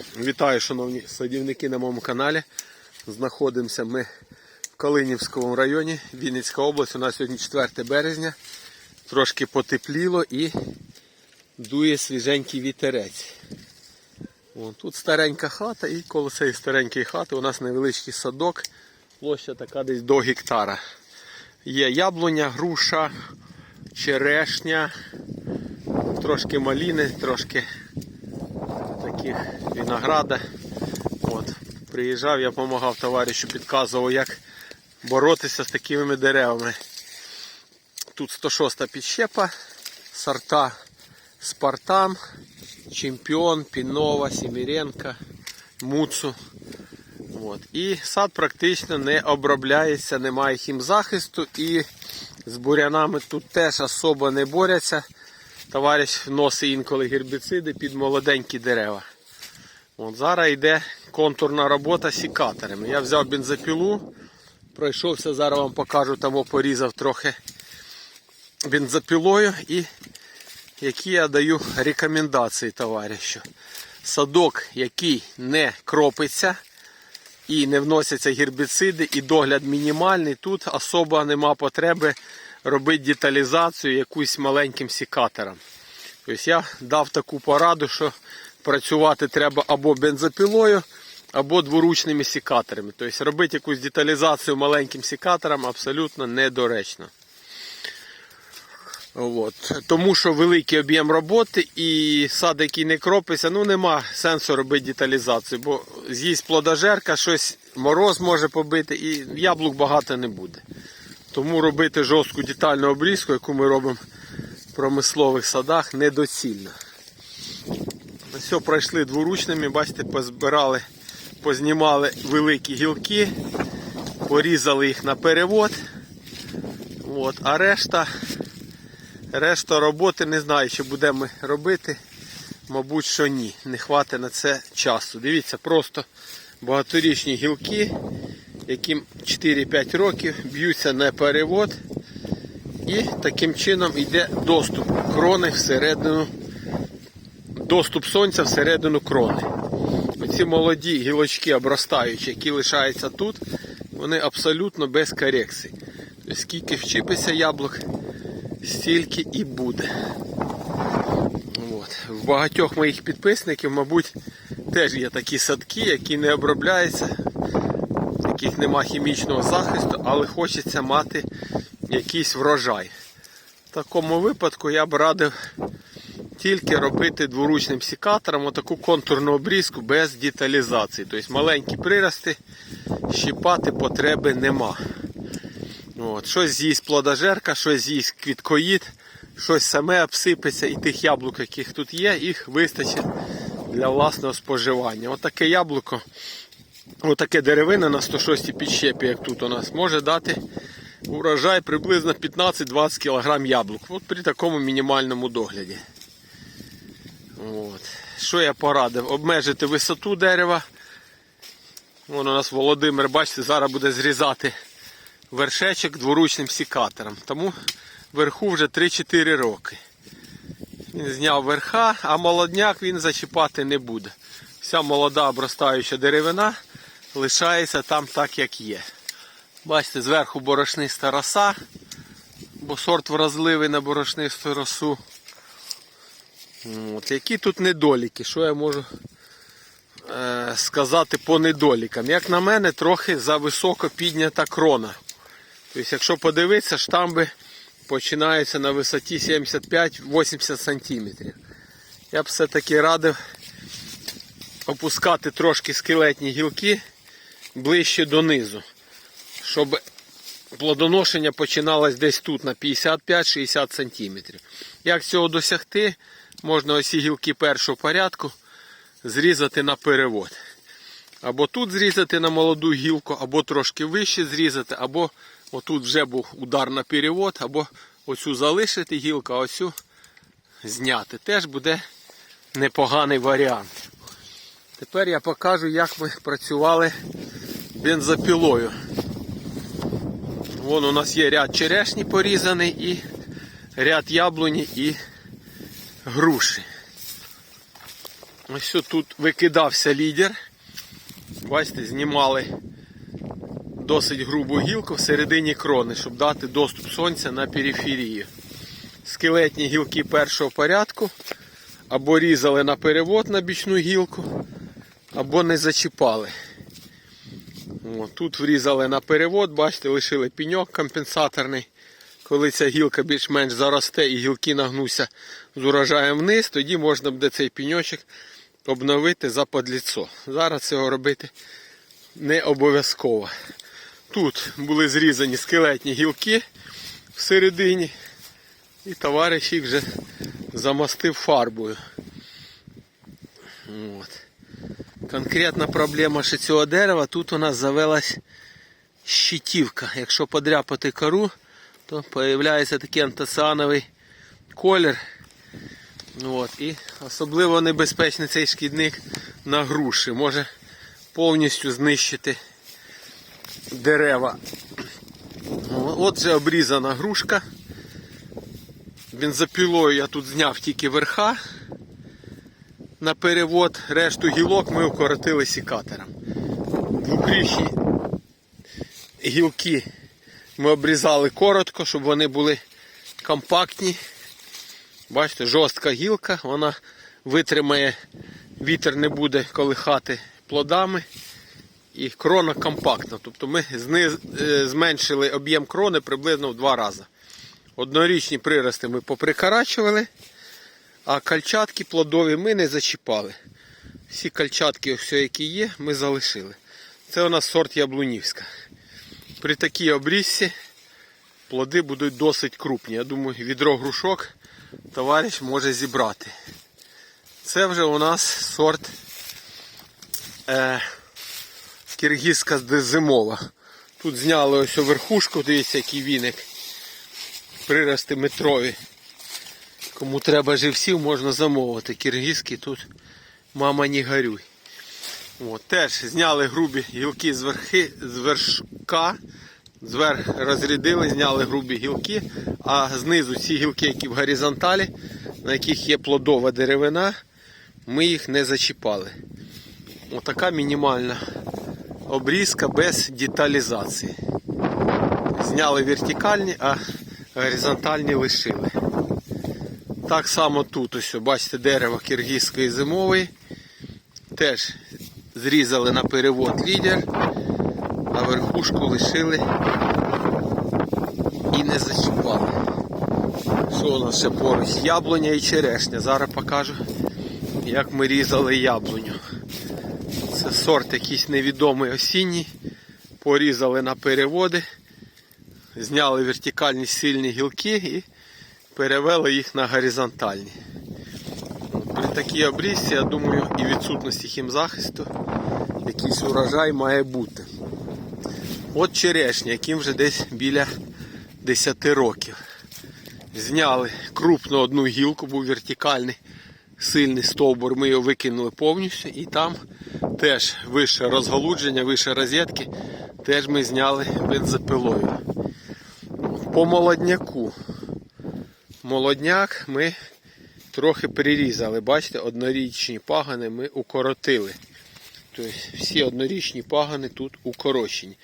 Вітаю, шановні садівники на моєму каналі. Знаходимося ми в Калинівському районі, Вінницька область. У нас сьогодні 4 березня. Трошки потепліло і дує свіженький вітерець. Вон, тут старенька хата і коло цієї старенької хати у нас невеличкий садок. Площа така десь до гектара. Є яблуня, груша, черешня, трошки маліни, трошки таких винограда. От. Приїжджав, я допомагав товаришу, підказував, як боротися з такими деревами. Тут 106 підщепа, сорта Спартан, Чемпіон, Пінова, Сіміренка, Муцу. От. І сад практично не обробляється, немає хімзахисту і з бурянами тут теж особо не борються. Товариш вносить інколи гербіциди під молоденькі дерева. От зараз йде контурна робота сікаторами. Я взяв бензопілу, пройшовся, зараз вам покажу, там порізав трохи бензопілою і які я даю рекомендації товаришу. Садок, який не кропиться і не вносяться гербіциди, і догляд мінімальний, тут особо нема потреби робити деталізацію якусь маленьким сікатором. Тобто я дав таку пораду, що працювати треба або бензопілою, або дворучними сікаторами. Тобто робити якусь деталізацію маленьким сікатором абсолютно недоречно. От. Тому що великий об'єм роботи і сад, який не кропиться, ну нема сенсу робити деталізацію, бо з'їсть плодожерка, щось мороз може побити і яблук багато не буде. Тому робити жорстку детальну обрізку, яку ми робимо в промислових садах, недоцільно. Все, пройшли дворучними, бачите, позбирали, познімали великі гілки, порізали їх на перевод. От, а решта, решта роботи не знаю, що будемо робити. Мабуть, що ні. Не хватить на це часу. Дивіться, просто багаторічні гілки, яким 4-5 років б'ються на перевод. І таким чином йде доступ крони всередину, доступ сонця всередину крони. Оці молоді гілочки обростаючі, які лишаються тут, вони абсолютно без корекцій. Тобто скільки вчипиться яблук, стільки і буде. От. В багатьох моїх підписників, мабуть, теж є такі садки, які не обробляються, в яких нема хімічного захисту, але хочеться мати якийсь врожай. В такому випадку я б радив тільки робити дворучним сікатором отаку контурну обрізку без деталізації. Тобто маленькі прирости, щіпати потреби нема. От. Щось з'їсть плодожерка, щось з'їсть квіткоїд, щось саме обсипеться і тих яблук, яких тут є, їх вистачить для власного споживання. Отаке яблуко, отаке деревина на 106 підщепі, як тут у нас, може дати урожай приблизно 15-20 кг яблук. От при такому мінімальному догляді. От. Що я порадив? Обмежити висоту дерева. Вон у нас Володимир, бачите, зараз буде зрізати вершечок дворучним сікатором. Тому верху вже 3-4 роки. Він зняв верха, а молодняк він зачіпати не буде. Вся молода обростаюча деревина лишається там так, як є. Бачите, зверху борошниста роса, бо сорт вразливий на борошнисту росу. От, які тут недоліки? Що я можу е, сказати по недолікам? Як на мене, трохи зависоко піднята крона. Тобто, якщо подивитися, штамби починаються на висоті 75-80 см. Я б все-таки радив опускати трошки скелетні гілки ближче донизу, щоб плодоношення починалось десь тут на 55-60 см. Як цього досягти, можна ось ці гілки першого порядку зрізати на перевод. Або тут зрізати на молоду гілку, або трошки вище зрізати, або отут вже був удар на перевод, або оцю залишити гілку, а оцю зняти. Теж буде непоганий варіант. Тепер я покажу, як ми працювали бензопілою. Вон у нас є ряд черешні порізаний і ряд яблуні і груші. Ось тут викидався лідер. Бачите, знімали досить грубу гілку всередині крони, щоб дати доступ сонця на периферію. Скелетні гілки першого порядку або різали на перевод на бічну гілку, або не зачіпали. О, тут врізали на перевод, бачите, лишили піньок компенсаторний. Коли ця гілка більш-менш заросте і гілки нагнуться з урожаєм вниз, тоді можна буде цей піньочок обновити за подліцо. Зараз цього робити не обов'язково. Тут були зрізані скелетні гілки всередині, і товариш їх вже замастив фарбою. От. Конкретна проблема ще цього дерева, тут у нас завелась щитівка. Якщо подряпати кору, то з'являється такий антоциановий колір. От. І особливо небезпечний цей шкідник на груші. Може повністю знищити дерева. О, От вже обрізана грушка. Бензопілою я тут зняв тільки верха на перевод, решту гілок ми укоротили сікатором. Двукрічні гілки ми обрізали коротко, щоб вони були компактні. Бачите, жорстка гілка, вона витримає, вітер не буде колихати плодами. І крона компактна. Тобто ми зниз, е, зменшили об'єм крони приблизно в два рази. Однорічні прирости ми поприкарачували, а кальчатки плодові ми не зачіпали. Всі кальчатки, все, які є, ми залишили. Це у нас сорт яблунівська. При такій обрізці плоди будуть досить крупні. Я думаю, відро грушок товариш може зібрати. Це вже у нас сорт е, киргизька зимова. Тут зняли ось верхушку, дивіться, який віник. Прирости метрові. Кому треба живців, можна замовити. Киргизький тут мама не горюй. От, теж зняли грубі гілки з, верхи, з вершка. Зверх розрядили, зняли грубі гілки, а знизу ці гілки, які в горизонталі, на яких є плодова деревина, ми їх не зачіпали. Отака мінімальна обрізка без деталізації. Зняли вертикальні, а горизонтальні лишили. Так само тут, ось, бачите, дерево киргизької зимової. Теж зрізали на перевод лідер, а верхушку лишили і не зачіпали. Що у нас ще поруч? Яблуня і черешня. Зараз покажу, як ми різали яблуню. Це сорт якийсь невідомий осінній. Порізали на переводи, зняли вертикальні сильні гілки і перевели їх на горизонтальні. При такій обрізці, я думаю, і відсутності хімзахисту якийсь урожай має бути. От черешня, яким вже десь біля 10 років. Зняли крупну одну гілку, був вертикальний сильний стовбур, ми його викинули повністю і там теж вище розгалудження, вище розетки, теж ми зняли бензопилою. По молодняку. Молодняк ми трохи перерізали. Бачите, однорічні пагани ми укоротили. Тобто всі однорічні пагани тут укорочені.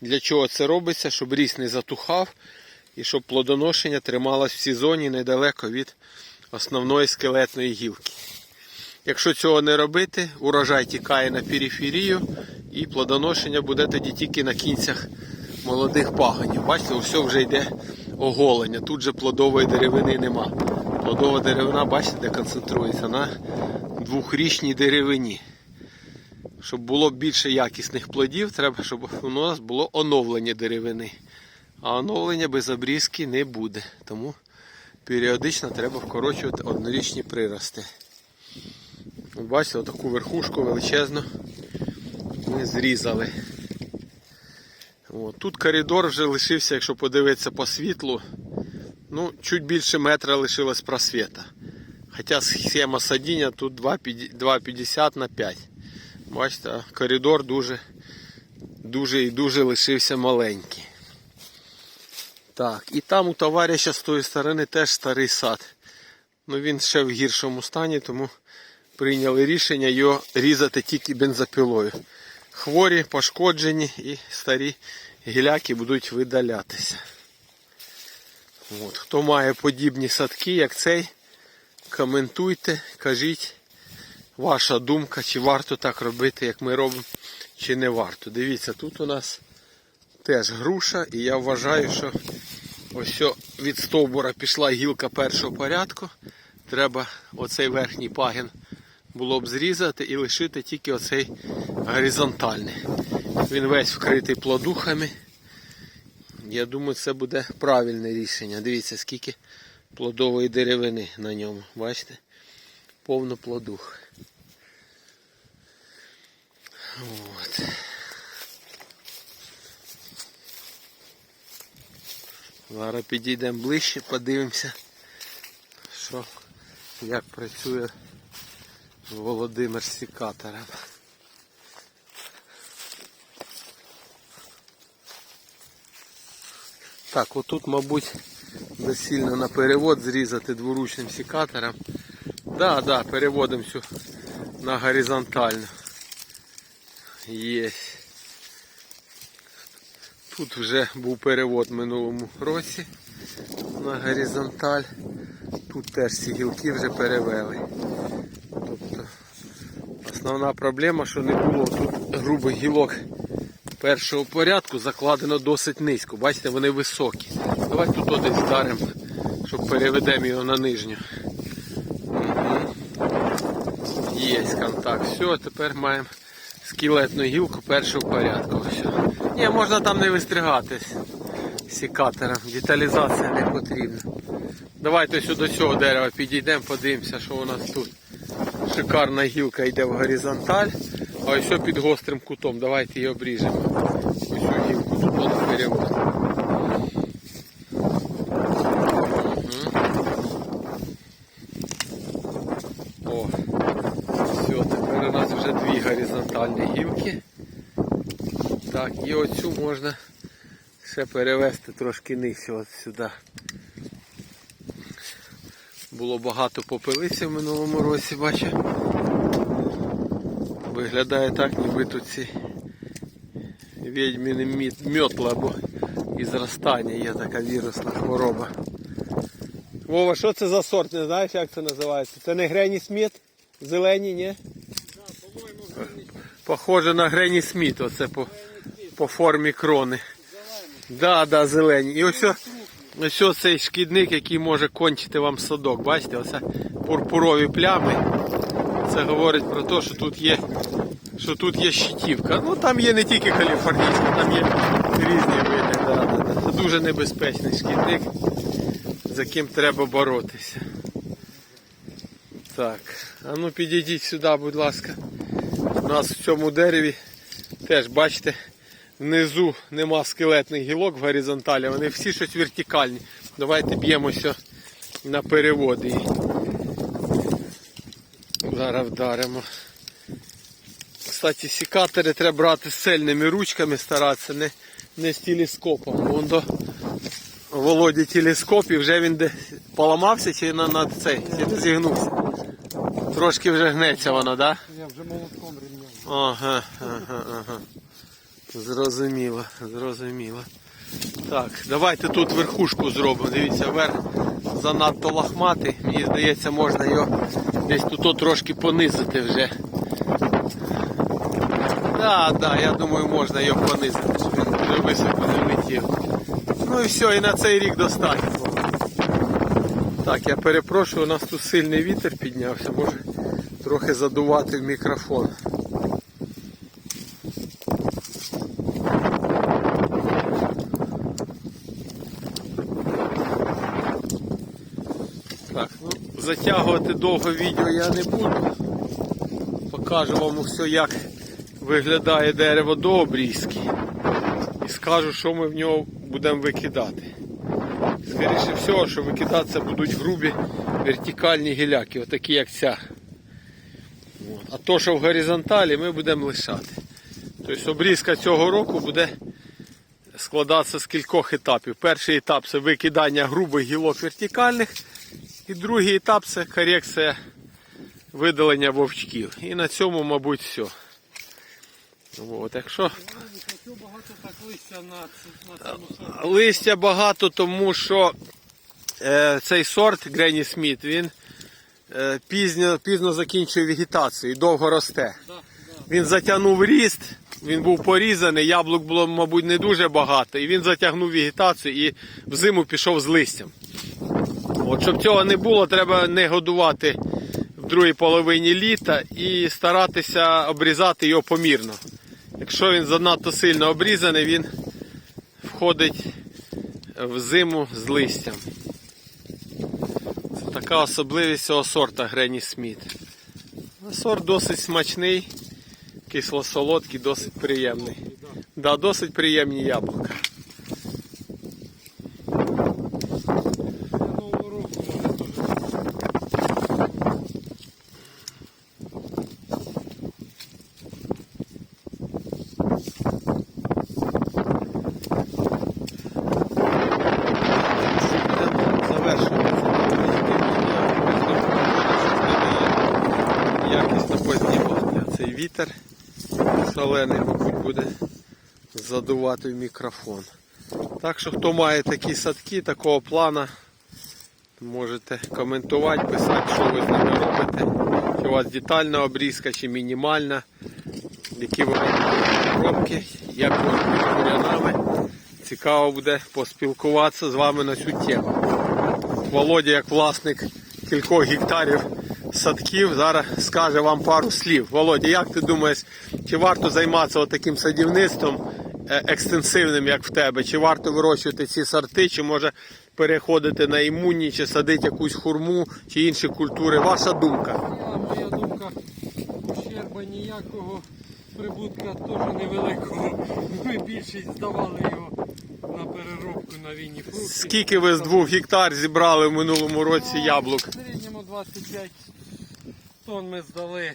Для чого це робиться? Щоб ріс не затухав і щоб плодоношення трималось в сезоні недалеко від основної скелетної гілки. Якщо цього не робити, урожай тікає на периферію і плодоношення буде тоді тільки на кінцях молодих паганів. Бачите, все вже йде оголення. Тут же плодової деревини нема. Плодова деревина, бачите, де концентрується на двохрічній деревині. Щоб було більше якісних плодів, треба, щоб у нас було оновлення деревини. А оновлення без обрізки не буде. Тому періодично треба вкорочувати однорічні прирости. Бачите, отаку верхушку величезну ми зрізали. От. Тут коридор вже лишився, якщо подивитися по світлу, ну, чуть більше метра лишилось просвіта. Хоча схема садіння тут 2,50 на 5. Бачите, коридор дуже, дуже і дуже лишився маленький. Так, і там у товариша з тої сторони теж старий сад. Ну він ще в гіршому стані, тому прийняли рішення його різати тільки бензопилою. Хворі, пошкоджені і старі гіляки будуть видалятися. От. Хто має подібні садки, як цей, коментуйте, кажіть ваша думка, чи варто так робити, як ми робимо, чи не варто. Дивіться, тут у нас теж груша, і я вважаю, що ось від стовбура пішла гілка першого порядку. Треба оцей верхній пагін було б зрізати і лишити тільки оцей горизонтальний. Він весь вкритий плодухами. Я думаю, це буде правильне рішення. Дивіться, скільки плодової деревини на ньому. Бачите? Повно плодух. От. Зараз підійдемо ближче, подивимося, що, як працює Володимир сікатором. Так, отут, мабуть, доцільно на перевод зрізати дворучним сікатором. Да, да, переводимо всю на горизонтальну. Є. Тут вже був перевод в минулому році на горизонталь. Тут теж ці гілки вже перевели. Тобто основна проблема, що не було тут грубих гілок першого порядку закладено досить низько. Бачите, вони високі. Давай тут один вдаримо, щоб переведемо його на нижню. Є контакт. Все, тепер маємо скелетну гілку першого порядку. Все. Ні, можна там не вистригати сікатором. Деталізація не потрібна. Давайте сюди до цього дерева підійдемо, подивимося, що у нас тут. Шикарна гілка йде в горизонталь, а що під гострим кутом. Давайте її обріжемо. Ось гілку тут перевод. О, все, тепер у нас вже дві горизонтальні гілки. Так, і оцю можна ще перевести трошки нижче от сюди. Було багато попелиці в минулому році, бачу. Виглядає так, ніби тут ці відьміни мьотла або і зростання є така вірусна хвороба. Вова, що це за сорт? Не знаєш, як це називається? Це не Грені Сміт? Зелені, ні? Похоже на Грені Сміт, оце по, по формі крони. Да, да, зелені. І ось, ось цей шкідник, який може кончити вам садок. Бачите, оце пурпурові плями. Це говорить про те, що тут є, що тут є щитівка. Ну там є не тільки каліфорнійська, там є різні види. Це дуже небезпечний шкідник, з яким треба боротися. Так, а ну підійдіть сюди, будь ласка. У нас в цьому дереві теж бачите, внизу нема скелетних гілок в горизонталі, вони всі щось вертикальні. Давайте б'ємося на переводи. Зараз вдаримо. Кстати, сікатори треба брати з сильними ручками, старатися, не, не з телескопом. Вон до Володі телескоп і вже він де поламався чи на, на цей, чи зігнувся. Трошки вже гнеться вона, так? Да? Я вже молотком рівняв. Ага, ага, ага. Зрозуміло, зрозуміло. Так, давайте тут верхушку зробимо. Дивіться, верх занадто лохматий. Мені здається, можна його десь тут трошки понизити вже. Так, так, я думаю, можна його понизити, щоб він вже високо не летів. Ну і все, і на цей рік достатньо. Так, я перепрошую, у нас тут сильний вітер піднявся, може трохи задувати в мікрофон. Так, ну, затягувати довго відео я не буду. Покажу вам все, як виглядає дерево до обрізки. І скажу, що ми в нього будемо викидати. Скоріше всього, що викидатися будуть грубі вертикальні гіляки, отакі як ця. А то, що в горизонталі, ми будемо лишати. Тобто обрізка цього року буде складатися з кількох етапів. Перший етап це викидання грубих гілок вертикальних, і другий етап це корекція видалення вовчків. І на цьому, мабуть, все. От, якщо листя багато, тому що е, цей сорт Гренні Сміт, він е, пізно, пізно закінчує вегетацію і довго росте. Він затягнув ріст, він був порізаний, яблук було, мабуть, не дуже багато, і він затягнув вегетацію і взиму пішов з листям. От, щоб цього не було, треба не годувати в другій половині літа і старатися обрізати його помірно. Якщо він занадто сильно обрізаний, він входить в зиму з листям. Це така особливість цього сорта Гренні Сміт. Сорт досить смачний, кисло-солодкий, досить приємний. Да, досить приємні яблука. Для Нового року вони теж Будемо завершувати якісно познімати. Цей вітер шалений, мабуть, буде задувати в мікрофон. Так що хто має такі садки, такого плана, можете коментувати, писати, що ви з ними робите. Чи у вас детальна обрізка, чи мінімальна, які ви робите обробки, як ви робите бурянами. Цікаво буде поспілкуватися з вами на цю тему. Володя, як власник кількох гектарів садків, зараз скаже вам пару слів. Володя, як ти думаєш, чи варто займатися таким садівництвом е, екстенсивним, як в тебе? Чи варто вирощувати ці сорти, чи може переходити на імунні, чи садити якусь хурму, чи інші культури? Ваша думка. Моя думка, ущерба ніякого, прибутка теж невеликого. Ми більшість здавали його на переробку на вінні фрукти. Скільки ви з двох гектар зібрали в минулому році яблук? В середньому 25 тонн ми здали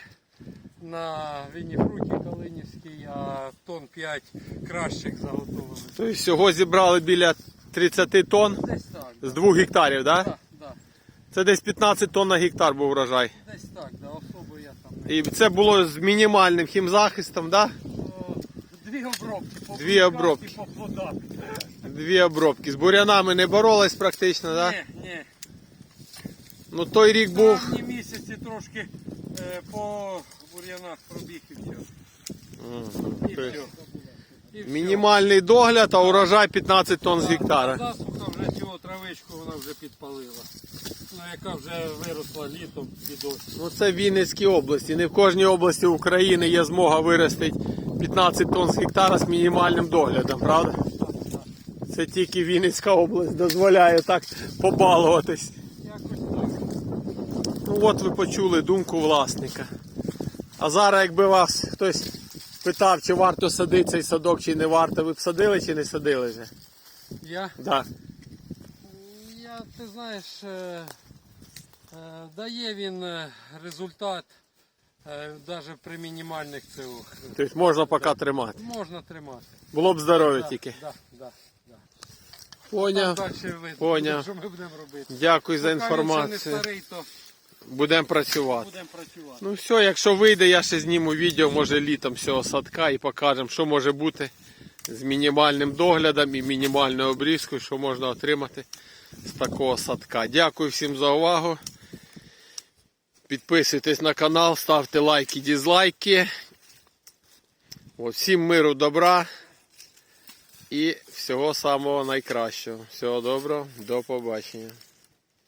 на вінні фруті Калинівський, а тонн 5 кращих заготовили. Тобто всього зібрали біля 30 тонн Десь так. з двох гектарів, так? Да? Так, да, Це десь 15 тонн на гектар був врожай. десь так, да, особо я там не. І це було з мінімальним хімзахистом, да? О, Дві обробки. По Дві буряках обробки. і По плодах. Дві обробки. З бурянами не боролись практично, да? Ні, ні. Ну той рік був. Травні місяці трошки е, по бур'янах пробіг і все. І Тобто все. І все. Мінімальний догляд, а урожай 15 тонн з гектара. Засуха вже цього травичку вона вже підпалила. Ну, яка вже виросла літом під осінь. Ну це в Вінницькій області. Не в кожній області України є змога виростити 15 тонн з гектара з мінімальним доглядом, правда? Це тільки Вінницька область дозволяє так побалуватись. От ви почули думку власника. А зараз, якби вас хтось питав, чи варто садити цей садок, чи не варто, ви б садили чи не садили вже? Я, Да. я ти знаєш, е, е, дає він е, результат навіть при мінімальних цілах. Тобто можна поки тримати. Можна тримати. Було б здоров'я Да, тільки. Да, да, да. Поняв. Що ми будемо робити. Дякую за він ще не інформацію. старий, то Будемо працювати. будемо працювати. Ну все, якщо вийде, я ще зніму відео, може літом з цього садка і покажемо, що може бути з мінімальним доглядом і мінімальною обрізкою, що можна отримати з такого садка. Дякую всім за увагу. Підписуйтесь на канал, ставте лайки, дізлайки. От, всім миру, добра і всього самого найкращого. Всього доброго, до побачення.